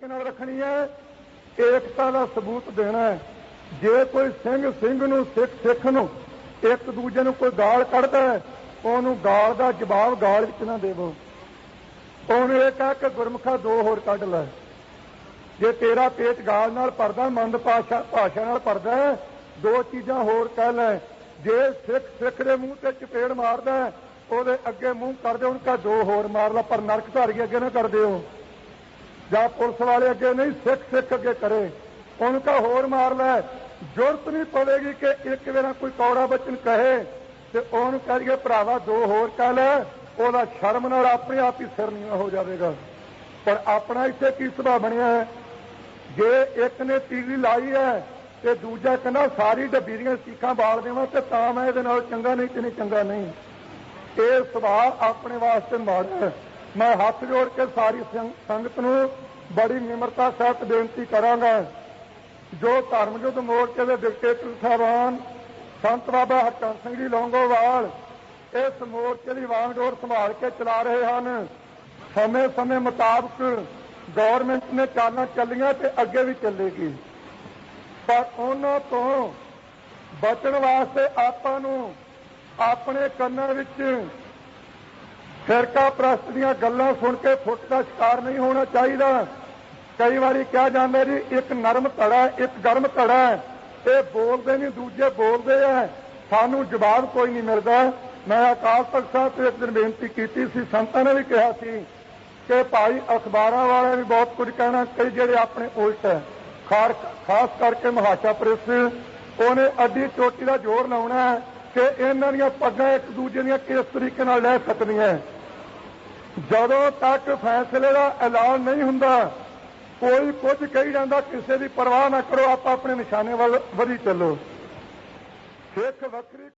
ਤਰੀਕੇ ਨਾਲ ਰੱਖਣੀ ਹੈ, ਏਕਤਾ ਦਾ ਸਬੂਤ ਦੇਣਾ ਹੈ। ਜੇ ਕੋਈ ਸਿੰਘ ਸਿੰਘ ਨੂੰ, ਸਿੱਖ ਸਿੱਖ ਨੂੰ ਇੱਕ ਦੂਜੇ ਨੂੰ ਕੋਈ ਗਾਲ ਕੱਢਦਾ ਹੈ, ਉਹਨੂੰ ਗਾਲ ਦਾ ਜਵਾਬ ਗਾਲ ਵਿੱਚ ਨਾ ਦੇਵੋ। ਉਹਨੇ ਇਹ ਕਹਿ ਕੇ ਗੁਰਮੁਖਾ ਦੋ ਹੋਰ ਕੱਢ ਲੈ ਜੇ ਤੇਰਾ ਪੇਟ ਗਾਲ ਨਾਲ ਭਰਦਾ, ਮੰਦ ਭਾਸ਼ਾ ਭਾਸ਼ਾ ਨਾਲ ਭਰਦਾ ਦੋ ਚੀਜ਼ਾਂ ਹੋਰ ਕਹਿ ਲੈ ਜੇ ਸਿੱਖ ਸਿੱਖ ਦੇ ਮੂੰਹ ਤੇ ਚਪੇੜ ਮਾਰਦਾ ਉਹਦੇ ਅੱਗੇ ਮੂੰਹ ਕਰਦੇ ਉਹਨਾਂ ਕਾ ਦੋ ਹੋਰ ਮਾਰ ਲਾ, ਪਰ ਨਰਕ ਧਾਰੀ ਅੱਗੇ ਨਾ ਕਰਦੇ ਹੋ। ਜਾਂ ਪੁਲਿਸ ਵਾਲੇ ਅੱਗੇ ਨਹੀਂ, ਸਿੱਖ ਸਿੱਖ ਅੱਗੇ ਕਰੇ। ਉਹਨੂੰ ਕਾ ਹੋਰ ਮਾਰ ਲੈ। ਜ਼ਰੂਰਤ ਨਹੀਂ ਪਵੇਗੀ ਕਿ ਇੱਕ ਵੇਰਾ ਕੋਈ ਕੌੜਾ ਬਚਨ ਕਹੇ ਤੇ ਉਹਨੂੰ ਕਹੀਏ ਭਰਾਵਾ, ਦੋ ਹੋਰ ਕਹਿ ਲੈ। ਉਹਦਾ ਸ਼ਰਮ ਨਾਲ ਆਪਣੇ ਆਪ ਹੀ ਸਿਰ ਨੀਵਾ ਹੋ ਜਾਵੇਗਾ। ਪਰ ਆਪਣਾ ਇੱਥੇ ਕੀ ਸੁਭਾਅ ਬਣਿਆ ਹੈ? ਜੇ ਇੱਕ ਨੇ ਤੀਲੀ ਲਾਈ ਹੈ ਤੇ ਦੂਜਾ ਕਹਿੰਦਾ, ਸਾਰੀ ਡੱਬੀ ਦੀਆਂ ਸੀਖਾਂ ਬਾਲ ਦੇਵਾਂ ਤੇ ਤਾਂ ਮੈਂ ਇਹਦੇ ਨਾਲ ਚੰਗਾ ਨਹੀਂ ਤੇ ਨਹੀਂ ਚੰਗਾ ਨਹੀਂ। ਇਹ ਸੁਭਾਅ ਆਪਣੇ ਵਾਸਤੇ ਮਾੜਾ ਹੈ। ਮੈਂ ਹੱਥ ਜੋੜ ਕੇ ਸਾਰੀ ਸੰਗਤ ਨੂੰ ਬੜੀ ਨਿਮਰਤਾ ਸਹਿਤ ਬੇਨਤੀ ਕਰਾਂਗਾ। ਜੋ ਧਰਮ ਯੁੱਧ ਮੋਰਚੇ ਦੇ ਡਿਕਟੇਟਰ ਸਾਹਿਬਾਨ, ਸੰਤ ਬਾਬਾ ਹਰਚੰਦ ਸਿੰਘ ਜੀ ਲੌਂਗੋਵਾਲ, ਇਸ ਮੋਰਚੇ ਦੀ ਵਾਂਗਡੋਰ ਸੰਭਾਲ ਕੇ ਚਲਾ ਰਹੇ ਹਨ। ਸਮੇਂ-ਸਮੇਂ ਮੁਤਾਬਕ ਗਵਰਨਮੈਂਟ ਨੇ ਚਾਲਾਂ ਚੱਲੀਆਂ ਤੇ ਅੱਗੇ ਵੀ ਚੱਲੇਗੀ। ਪਰ ਉਹਨਾਂ ਤੋਂ ਬਚਣ ਵਾਸਤੇ ਆਪਾਂ ਨੂੰ ਆਪਣੇ ਕੰਨਾਂ ਵਿੱਚ ਫਿਰਕਾ ਪ੍ਰਸਤ ਦੀਆਂ ਗੱਲਾਂ ਸੁਣ ਕੇ ਫੁੱਟ ਦਾ ਸ਼ਿਕਾਰ ਨਹੀਂ ਹੋਣਾ ਚਾਹੀਦਾ। ਕਈ ਵਾਰੀ ਕਿਹਾ ਜਾਂਦਾ ਜੀ ਇੱਕ ਨਰਮ ਧੜਾ ਹੈ, ਇੱਕ ਗਰਮ ਧੜਾ ਇਹ ਬੋਲਦੇ ਨਹੀਂ ਦੂਜੇ ਬੋਲਦੇ ਆ। ਸਾਨੂੰ ਜਵਾਬ ਕੋਈ ਨਹੀਂ ਮਿਲਦਾ। ਮੈਂ ਅਕਾਲ ਤਖਤ ਸਾਹਿਬ ਤੋਂ ਇੱਕ ਦਿਨ ਬੇਨਤੀ ਕੀਤੀ ਸੀ ਸੰਤਾਂ ਨੇ ਵੀ ਕਿਹਾ ਸੀ ਕਿ ਭਾਈ ਅਖਬਾਰਾਂ ਵਾਲਿਆਂ ਵੀ ਬਹੁਤ ਕੁਝ ਕਹਿਣਾ ਕਈ ਜਿਹੜੇ ਆਪਣੇ ਉਲਟ ਖਾਰ ਖਾਸ ਕਰਕੇ ਮਹਾਸ਼ਾ ਪ੍ਰੈਸ ਉਹਨੇ ਅੱਡੀ ਚੋਟੀ ਦਾ ਜ਼ੋਰ ਲਾਉਣਾ ਕਿ ਇਹਨਾਂ ਦੀਆਂ ਪੱਗਾਂ ਇੱਕ ਦੂਜੇ ਦੀਆਂ ਕਿਸ ਤਰੀਕੇ ਨਾਲ ਲੈ ਸਕਦੀਆਂ ਜਦੋਂ ਤੱਕ ਫੈਸਲੇ ਦਾ ਐਲਾਨ ਨਹੀਂ ਹੁੰਦਾ, ਕੋਈ ਕੁਝ ਕਹੀ ਜਾਂਦਾ, ਕਿਸੇ ਦੀ ਪਰਵਾਹ ਨਾ ਕਰੋ, ਆਪਾਂ ਆਪਣੇ ਨਿਸ਼ਾਨੇ ਵੱਲ ਵਧੀ ਚੱਲੋ। ਸਿੱਖ ਵੱਖਰੀ